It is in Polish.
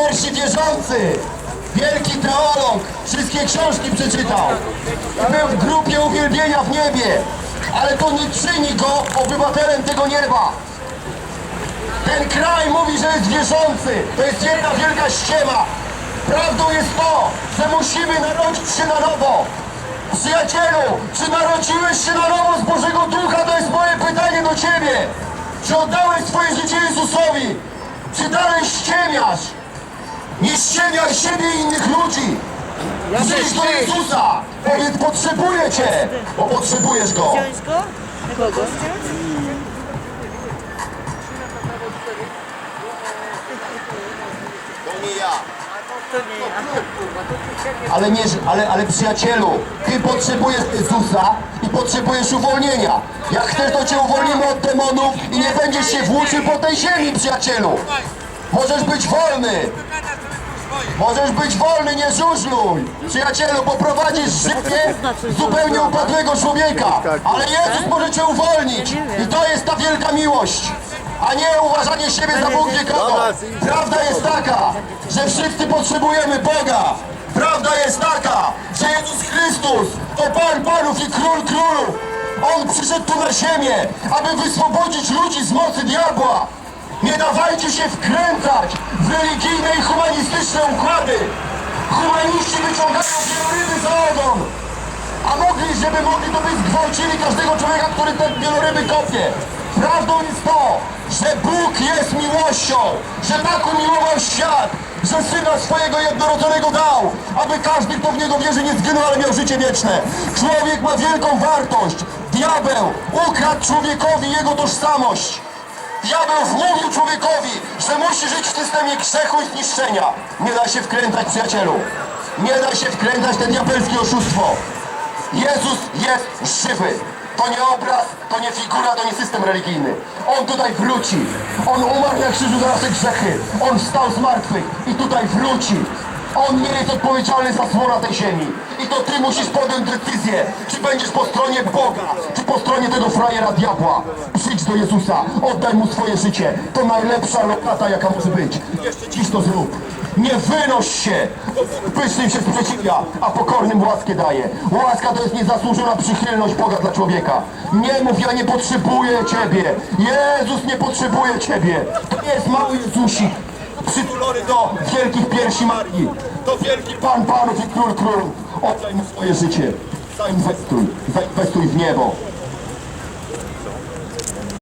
Pierwsi wierzący, wielki teolog, wszystkie książki przeczytał. Był w grupie uwielbienia w niebie, ale to nie czyni go obywatelem tego nieba. Ten kraj mówi, że jest wierzący. To jest jedna wielka ściema. Prawdą jest to, że musimy narodzić się na nowo. Przyjacielu, czy narodziłeś się na nowo z Bożego Ducha? To jest moje pytanie do Ciebie. Czy oddałeś swoje życie Jezusowi? Czy dalej ściemiasz? Nie ściemiaj siebie i innych ludzi. Przyjdź do Jezusa. Powiedz, potrzebuję Cię, bo potrzebujesz Go. Wziąć go? Kogo? To nie ja. To nie ja. Ale, nie, ale, ale przyjacielu, ty potrzebujesz Jezusa i potrzebujesz uwolnienia. Jak chcesz, to cię uwolnimy od demonów i nie będziesz się włóczył po tej ziemi, przyjacielu. Możesz być wolny. Możesz być wolny, nie żużluj. Przyjacielu, bo prowadzisz życie zupełnie upadłego człowieka. Ale Jezus może cię uwolnić. I to jest ta wielka miłość. A nie uważanie siebie za Bóg wie kogo. Prawda jest taka, że wszyscy potrzebujemy Boga. Prawda jest taka, że Jezus Chrystus to Pan Panów i Król Królów. On przyszedł tu na ziemię, aby wyswobodzić ludzi z mocy diabła. Nie dawajcie się wkręcać w religijne i humanistyczne układy. Humaniści wyciągają wieloryby za ogon. A mogli, żeby mogli, to by zgwałcili każdego człowieka, który te wieloryby kopie. Prawdą jest to, że Bóg jest miłością, że tak umiłował świat, że Syna swojego jednorodzonego dał, aby każdy, kto w Niego wierzy, nie zginął, ale miał życie wieczne. Człowiek ma wielką wartość. Diabeł ukradł człowiekowi jego tożsamość. Diabeł wmówił człowiekowi, że musi żyć w systemie grzechu i zniszczenia. Nie da się wkręcać, przyjacielu. Nie da się wkręcać te diabelskie oszustwo. Jezus jest żywy. To nie obraz, to nie figura, to nie system religijny. On tutaj wróci. On umarł na krzyżu za nasze grzechy. On wstał z martwych i tutaj wróci. On nie jest odpowiedzialny za zło na tej ziemi. I to ty musisz podjąć decyzję, czy będziesz po stronie Boga, czy po stronie tego frajera diabła. Przyjdź do Jezusa, oddaj Mu swoje życie. To najlepsza lokata, jaka może być. Jeszcze dziś to zrób. Nie wynoś się! Pysznym się sprzeciwia, a pokornym łaskę daje. Łaska to jest niezasłużona przychylność Boga dla człowieka. Nie mów, ja nie potrzebuję Ciebie. Jezus nie potrzebuje Ciebie. To nie jest mały Jezusik. Do wielkich piersi Marii. To wielki Pan Panów i Król Królów. Oddaj Mu swoje życie. Zainwestuj, zainwestuj w niebo.